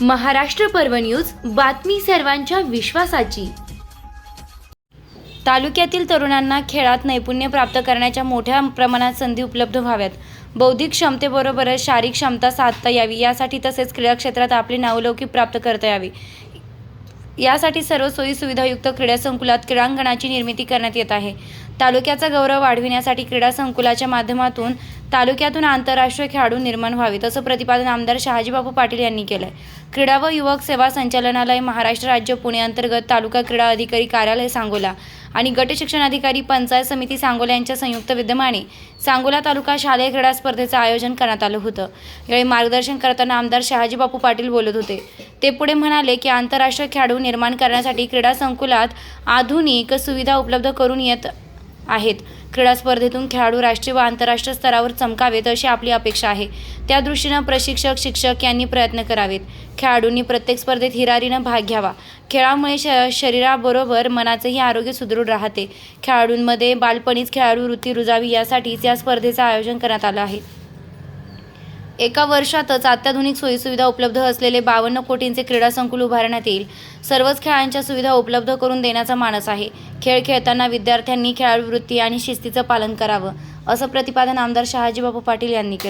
महाराष्ट्र पर्व न्यूज बातमी सर्वांच्या विश्वासाची. तालुक्यातील तरुणांना खेळात नैपुण्य प्राप्त करण्याच्या मोठ्या प्रमाणात संधी उपलब्ध व्हाव्यात. बौद्धिक क्षमतेबरोबरच शारीरिक क्षमता साधता यावी यासाठी तसेच क्रीडा क्षेत्रात आपली नावलौकिक प्राप्त करता यावी. यासाठी सर्व सोयी सुविधायुक्त क्रीडा संकुलात क्रीडांगणाची निर्मिती करण्यात येत आहे. तालुक्याचा गौरव वाढविण्यासाठी क्रीडा संकुलाच्या माध्यमातून तालुक्यातून आंतरराष्ट्रीय खेळाडू निर्माण व्हावेत असं प्रतिपादन आमदार शहाजीबाबू पाटील यांनी केलं आहे क्रीडा व युवक सेवा संचालनालय महाराष्ट्र राज्य पुणे अंतर्गत तालुका क्रीडा अधिकारी कार्यालय सांगोला आणि गट शिक्षण अधिकारी पंचायत समिती सांगोला यांच्या संयुक्त विद्यमाने सांगोला तालुका शालेय क्रीडा स्पर्धेचं आयोजन करण्यात आलं होतं. यावेळी मार्गदर्शन करताना आमदार शहाजीबापू पाटील बोलत होते. ते पुढे म्हणाले की आंतरराष्ट्रीय खेळाडू निर्माण करण्यासाठी क्रीडा संकुलात आधुनिक सुविधा उपलब्ध करून येत आहेत. क्रीडा स्पर्धेतून खेळाडू राष्ट्रीय व आंतरराष्ट्रीय स्तरावर चमकावेत अशी आपली अपेक्षा आहे. त्या दृष्टीनं प्रशिक्षक शिक्षक यांनी प्रयत्न करावेत. खेळाडूंनी प्रत्येक स्पर्धेत हिरारीनं भाग घ्यावा. खेळामुळे श शरीराबरोबर मनाचेही आरोग्य सुदृढ राहते. खेळाडूंमध्ये बालपणीच खेळाडू वृत्ती रुजावी यासाठीच या स्पर्धेचं आयोजन करण्यात आलं आहे. एका वर्षातच अत्याधुनिक सोयीसुविधा उपलब्ध असलेले बावन्न कोटींचे क्रीडा संकुल उभारण्यात येईल. सर्वच खेळांच्या सुविधा उपलब्ध करून देण्याचा मानस आहे. खेळ खेळताना विद्यार्थ्यांनी खेळाडू वृत्ती आणि शिस्तीचं पालन करावं असं प्रतिपादन आमदार शहाजीबाबू पाटील यांनी केलं.